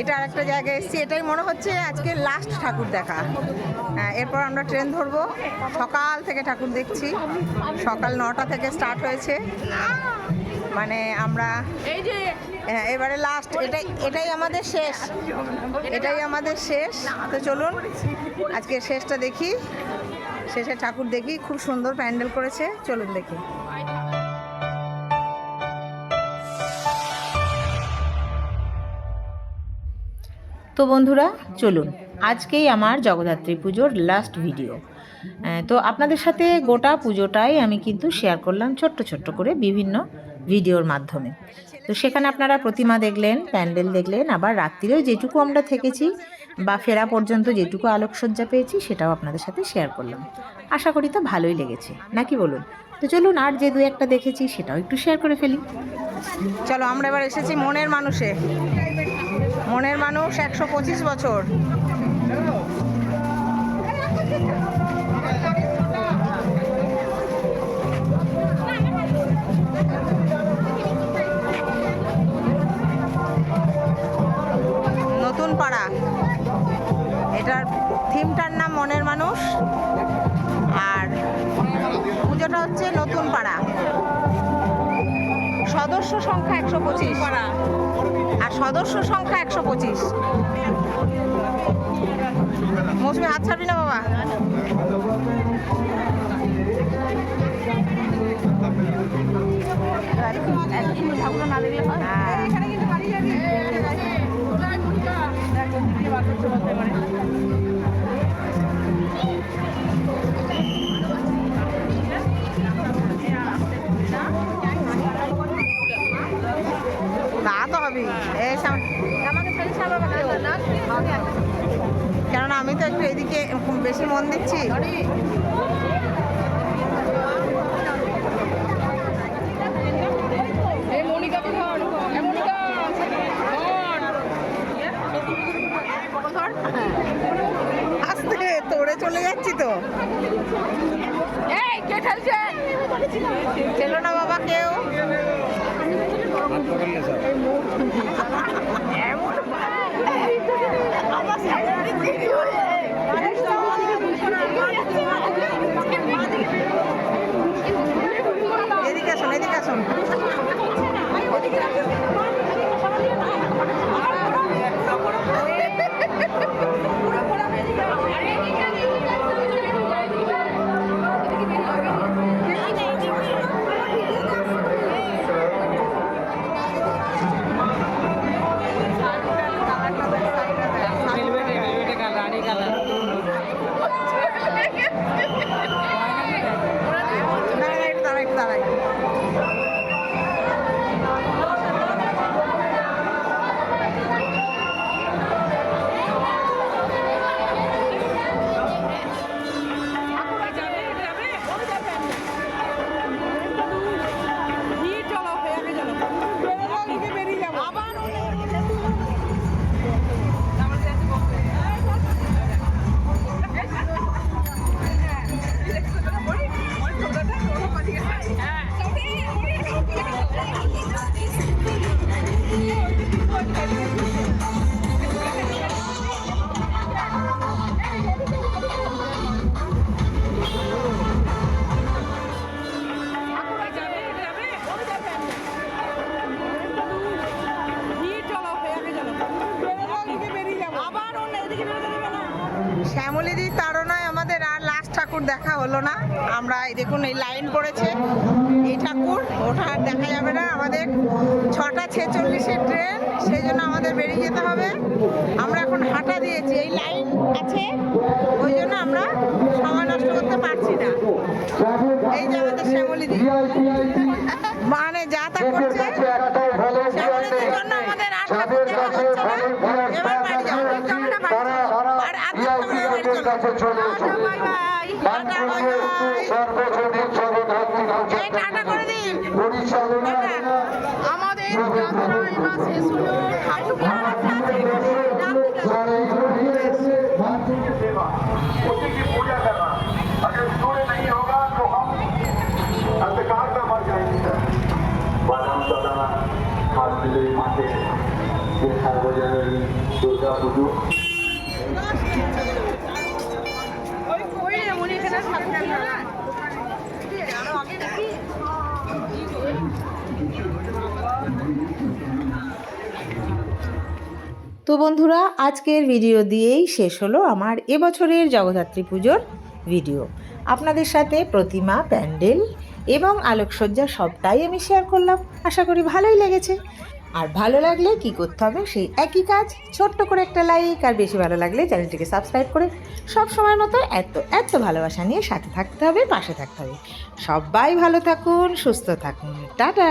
এটা আর একটা জায়গায় এসেছি। এটাই মনে হচ্ছে আজকে লাস্ট ঠাকুর দেখা। হ্যাঁ এরপর আমরা ট্রেন ধরবো। সকাল থেকে ঠাকুর দেখছি। সকাল নটা থেকে স্টার্ট হয়েছে। মানে আমরা হ্যাঁ এবারে লাস্ট এটাই এটাই আমাদের শেষ। এটাই আমাদের শেষ। তো চলুন, আজকে শেষটা দেখি। শেষে ঠাকুর দেখি। খুব সুন্দর প্যান্ডেল করেছে। চলুন দেখি। তো বন্ধুরা, চলুন। আজকেই আমার জগদ্ধাত্রী পুজোর লাস্ট ভিডিও তো আপনাদের সাথে গোটা পুজোটাই আমি কিন্তু শেয়ার করলাম ছোট্ট ছোট্ট করে বিভিন্ন ভিডিওর মাধ্যমে। তো সেখানে আপনারা প্রতিমা দেখলেন, প্যান্ডেল দেখলেন, আবার রাত্রিরেও যেটুকু আমরা থেকেছি বা ফেরা পর্যন্ত যেটুকু আলোকসজ্জা পেয়েছি, সেটাও আপনাদের সাথে শেয়ার করলাম। আশা করি তো ভালোই লেগেছে, নাকি বলুন? তো চলুন, আর যে দু একটা দেখেছি, সেটাও একটু শেয়ার করে ফেলি। চলো, আমরা এবার এসেছি মনের মানুষে। মনের মানুষ একশো পঁচিশ বছর। নতুন পাড়া। এটার থিমটার নাম মনের সদস্য সংখ্যা একশো পঁচিশ। আর সদস্য সংখ্যা একশো পঁচিশ। মৌসুমি, হাত ছাড়বি না বাবা? হয়। না? কেননা আমি তো একটু এদিকে বেশি মন দিচ্ছি। আস্তে তোড়ে চলে যাচ্ছি তো। কে ঠেলছে? না বাবা কেউ। এদিকে আসুন এদিকে আসুন। শ্যামলীদির তাড়নায় আমাদের আর লাস্ট ঠাকুর দেখা হলো না। আমরা এই দেখুন এই লাইন পড়েছে। এই ঠাকুর ওটা আর দেখা যাবে না। আমাদের ছটা ছেচল্লিশের ট্রেন সেই জন্য আমাদের বেরিয়ে যেতে হবে। আমরা এখন হাঁটা দিয়েছি। এই লাইন আছে ওই জন্য আমরা সময় নষ্ট করতে পারছি না। এই যে আমাদের শ্যামলীদি। মানে যা তা করছে उसी की पूजा करना अगर सूर्य नहीं होगा तो हम अंधकार में मर जाएंगे বাদাম দাদা খাস বিজয়ী মাঠে যে সার্বজনীন দুর্গা পুজো ওই রে, তো বন্ধুরা, আজকের ভিডিও দিয়েই শেষ হলো আমার এবছরের জগদ্ধাত্রী পুজোর ভিডিও আপনাদের সাথে প্রতিমা, প্যান্ডেল এবং আলোকসজ্জা সবটাই আমি শেয়ার করলাম। আশা করি ভালোই লেগেছে। আর ভালো লাগলে কি করতে হবে, সেই একই কাজ, ছোট্ট করে একটা লাইক আর বেশি ভালো লাগলে চ্যানেলটিকে সাবস্ক্রাইব করে সব সময়ের মতো এত এত ভালোবাসা নিয়ে সাথে থাকতে হবে, পাশে থাকতে হবে। সবাই ভালো থাকুন, সুস্থ থাকুন। টাটা!